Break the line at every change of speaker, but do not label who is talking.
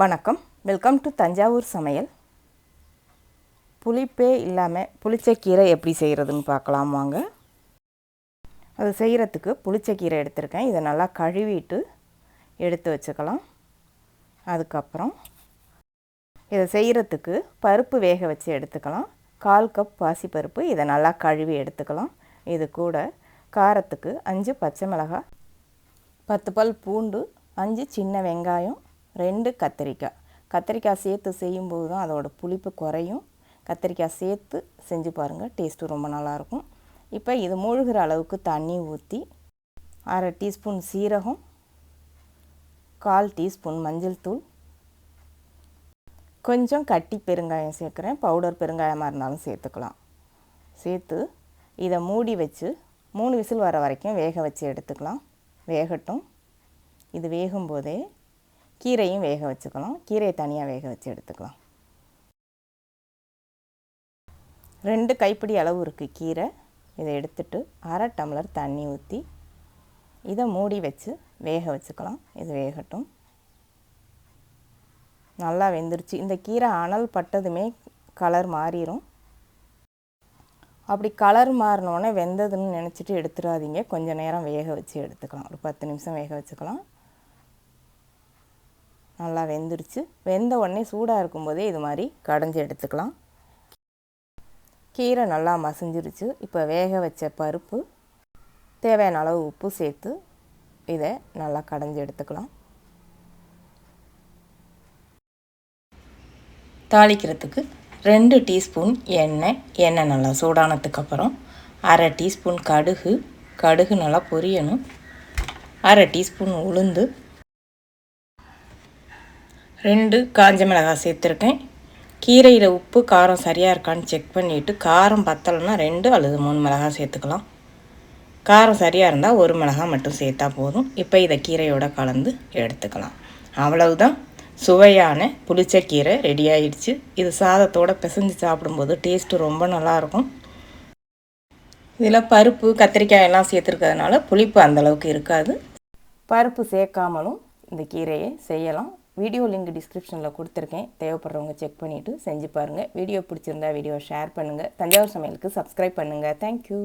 வணக்கம். Welcome to Thanjavur சமையல். புளிப்பே இல்லாமல் புளிச்சக்கீரை எப்படி செய்கிறதுன்னு பார்க்கலாம் வாங்க. அது செய்கிறதுக்கு புளிச்சக்கீரை எடுத்திருக்கேன். இதை நல்லா கழுவிட்டு எடுத்து வச்சுக்கலாம். அதுக்கப்புறம் இதை செய்கிறதுக்கு பருப்பு வேக வச்சு எடுத்துக்கலாம். கால் கப் பாசிப்பருப்பு இதை நல்லா கழுவி எடுத்துக்கலாம். இது கூட காரத்துக்கு அஞ்சு பச்சை மிளகாய் பத்து பல் பூண்டு அஞ்சு சின்ன வெங்காயம் ரெண்டு கத்திரிக்காய். கத்திரிக்காய் சேர்த்து செய்யும்போது தான் அதோடய புளிப்பு குறையும். கத்திரிக்காய் சேர்த்து செஞ்சு பாருங்கள் டேஸ்ட்டு ரொம்ப நல்லாயிருக்கும். இப்போ இது மூழ்கிற அளவுக்கு தண்ணி ஊற்றி அரை டீஸ்பூன் சீரகம் கால் டீஸ்பூன் மஞ்சள் தூள். கொஞ்சம் கட்டி பெருங்காயம் சேர்க்குறேன். பவுடர் பெருங்காயமாக இருந்தாலும் சேர்த்துக்கலாம். சேர்த்து இதை மூடி வச்சு மூணு விசில் வர வரைக்கும் வேக வச்சு எடுத்துக்கலாம். வேகட்டும். இது வேகும்போதே கீரையும் வேக வச்சுக்கலாம். கீரையை தனியாக வேக வச்சு எடுத்துக்கலாம். ரெண்டு கைப்பிடி அளவு இருக்குது கீரை. இதை எடுத்துட்டு அரை டம்ளர் தண்ணி ஊற்றி இதை மூடி வச்சு வேக வச்சுக்கலாம். இது வேகட்டும். நல்லா வெந்துருச்சு. இந்த கீரை அனல் பட்டதுமே கலர் மாறிடும் அப்படி கலர் மாறினோடனே வெந்ததுன்னு நினச்சிட்டு எடுத்துடாதீங்க. கொஞ்சம் நேரம் வேக வச்சு எடுத்துக்கலாம். ஒரு பத்து நிமிஷம் வேக வச்சுக்கலாம். நல்லா வெந்துருச்சு. வெந்த உடனே சூடாக இருக்கும்போதே இது மாதிரி கடைஞ்சி எடுத்துக்கலாம். கீரை நல்லா மசிஞ்சிருச்சு. இப்போ வேக வச்ச பருப்பு தேவையான அளவு உப்பு சேர்த்து இதை நல்லா கடைஞ்சி எடுத்துக்கலாம். தாளிக்கிறதுக்கு ரெண்டு டீஸ்பூன் எண்ணெய். எண்ணெய் நல்லா சூடானதுக்கப்புறம் அரை டீஸ்பூன் கடுகு. கடுகு நல்லா பொரியணும். அரை டீஸ்பூன் உளுந்து. ரெண்டு காஞ்ச மிளகாய் சேர்த்துருக்கேன். கீரையில் உப்பு காரம் சரியாக இருக்கான்னு செக் பண்ணிவிட்டு காரம் பத்தலைன்னா ரெண்டு அல்லது மூணு மிளகாய் சேர்த்துக்கலாம். காரம் சரியாக இருந்தால் ஒரு மிளகாய் மட்டும் சேர்த்தா போதும். இப்போ இதை கீரையோடு கலந்து எடுத்துக்கலாம். அவ்வளவுதான். சுவையான புளிச்சக்கீரை ரெடி ஆயிடுச்சு. இது சாதத்தோடு பிசைஞ்சு சாப்பிடும்போது டேஸ்ட்டு ரொம்ப நல்லாயிருக்கும். இதில் பருப்பு கத்திரிக்காய் எல்லாம் சேர்த்துருக்கிறதுனால புளிப்பு அந்தளவுக்கு இருக்காது. பருப்பு சேர்க்காமலும் இந்த கீரையை செய்யலாம். வீடியோ லிங்க் டிஸ்கிரிப்ஷனில் கொடுத்துருக்கேன். தேவைப்படுறவங்க செக் பண்ணிவிட்டு செஞ்சு பாருங்கள் வீடியோ பிடிச்சிருந்தா வீடியோ ஷேர் பண்ணுங்கள் தஞ்சாவூர் சமையலுக்கு சப்ஸ்கிரைப் பண்ணுங்கள் தேங்க்யூ